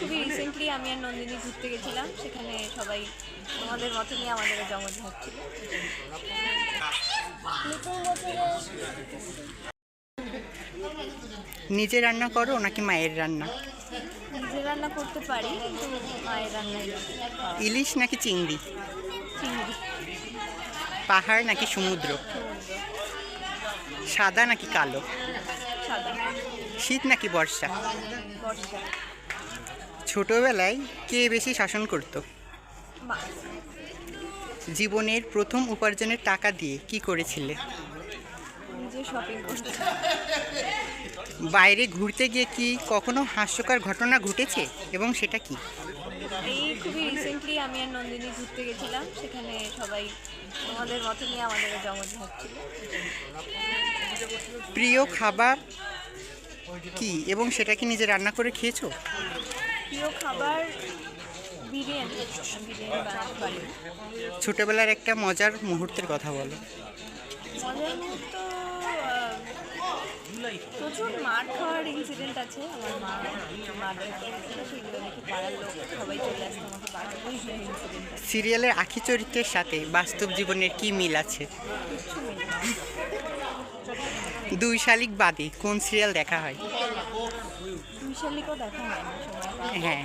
খুবই রিসেন্টলি আমি আর নন্দিনী ঘুরতে গেছিলাম সেখানে সবাই আমাদের মতনই আমাদেরও জমজ হচ্ছিল নিজে রান্না করো নাকি মায়ের রান্না? নিজে রান্না করতে পারি কিন্তু মায়ের রান্নাই ইলিশ নাকি চিংড়ি? চিংড়ি। পাহাড় নাকি সমুদ্র? সমুদ্র। সাদা নাকি কালো? সাদা। শীত নাকি বর্ষা? বর্ষা। ছোটবেলায় কে বেশি শাসন করত? জীবনের প্রথম উপার্জনের টাকা দিয়ে কি করেছিলে? বাইরে ঘুরতে গিয়ে কি কখনো হাস্যকর ঘটনা ঘটেছে? এবং সেটা কি? এই খুবই রিসেন্টলি আমি আর নন্দিনী ঘুরতে গেছিলাম। সেখানে সবাই আমাদের মতনই আমাদেরও জমজ প্রিয় খাবার কি? এবং সেটা কি নিজে রান্না করে খেয়েছো? প্রিয় খাবার বিরিয়ানি। বিরিয়ানি ছোটবেলার একটা মজার মুহূর্তের কথা বলো। মজার মুহূর্ত প্রচুর মার খাওয়ার ইনসিডেন্ট আছে। আমার মা মার সেগুলো দেখে পাড়ার লোক সবাই চলে আসতো আমাকে বাড়াতে ইনসিডেন্ট সিরিয়ালের আখি চরিত্রের সাথে বাস্তব জীবনের কি মিল আছে। দুই শালিক বাদে কোন সিরিয়াল দেখা হয়? দেখা হয় না সময়। হ্যাঁ।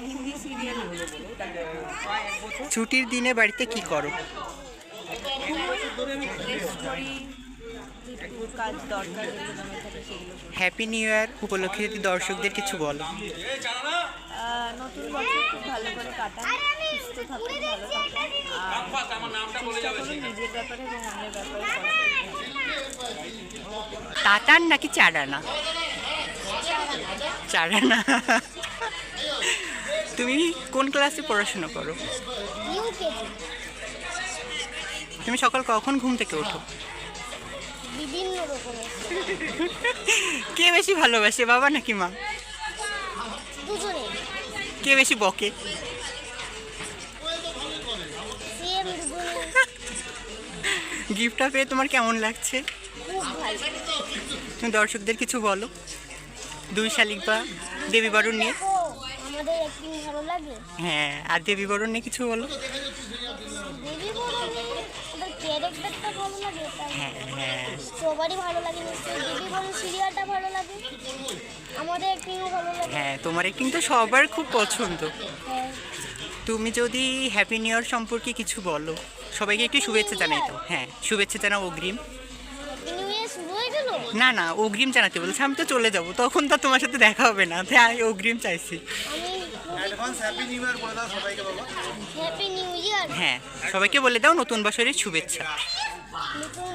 হিন্দি সিরিয়াল ছুটির দিনে বাড়িতে কি করো। হ্যাপি নিউ ইয়ার উপলক্ষে যদি দর্শকদের কিছু বলো। নতুন বছর খুব ভালো করে কাটান সুস্থ থাকুন ভালো থাকুন। নিজের ব্যাপারে এবং অন্যের ব্যাপারে নাকি চারানা চারানা তুমি কোন ক্লাসে পড়াশোনা করো? তুমি সকাল কখন ঘুম থেকে ওঠো? কে বেশি ভালোবাসে, বাবা নাকি মা? কে বেশি বকে? গিফটটা পেয়ে তোমার কেমন লাগছে? তুমি দর্শকদের কিছু বলো। দুই শালিক বা দেবী বরণ নিয়ে। হ্যাঁ আর দেবী বরণ নিয়ে কিছু বলো? হ্যাঁ হ্যাঁ। হ্যাঁ তোমার কিন্তু সবার খুব পছন্দ। হ্যাঁ। তুমি যদি হ্যাপি নিউ ইয়ার সম্পর্কে কিছু বলো সবাইকে একটু শুভেচ্ছা জানাই তো। হ্যাঁ শুভেচ্ছা জানাও অগ্রিম হ্যাপি নিউ ইয়ার শুরু হয়ে গেল না না অগ্রিম জানাতে বলছে আমি তো চলে যাব তখন তো তোমার সাথে দেখা হবে না তাই আমি অগ্রিম চাইছি। আমি অ্যাডভান্স হ্যাপি নিউ ইয়ার বলে দাও সবাইকে বাবা। হ্যাপি নিউ ইয়ার হ্যাঁ সবাইকে বলে দাও নতুন বছরের শুভেচ্ছা। নতুন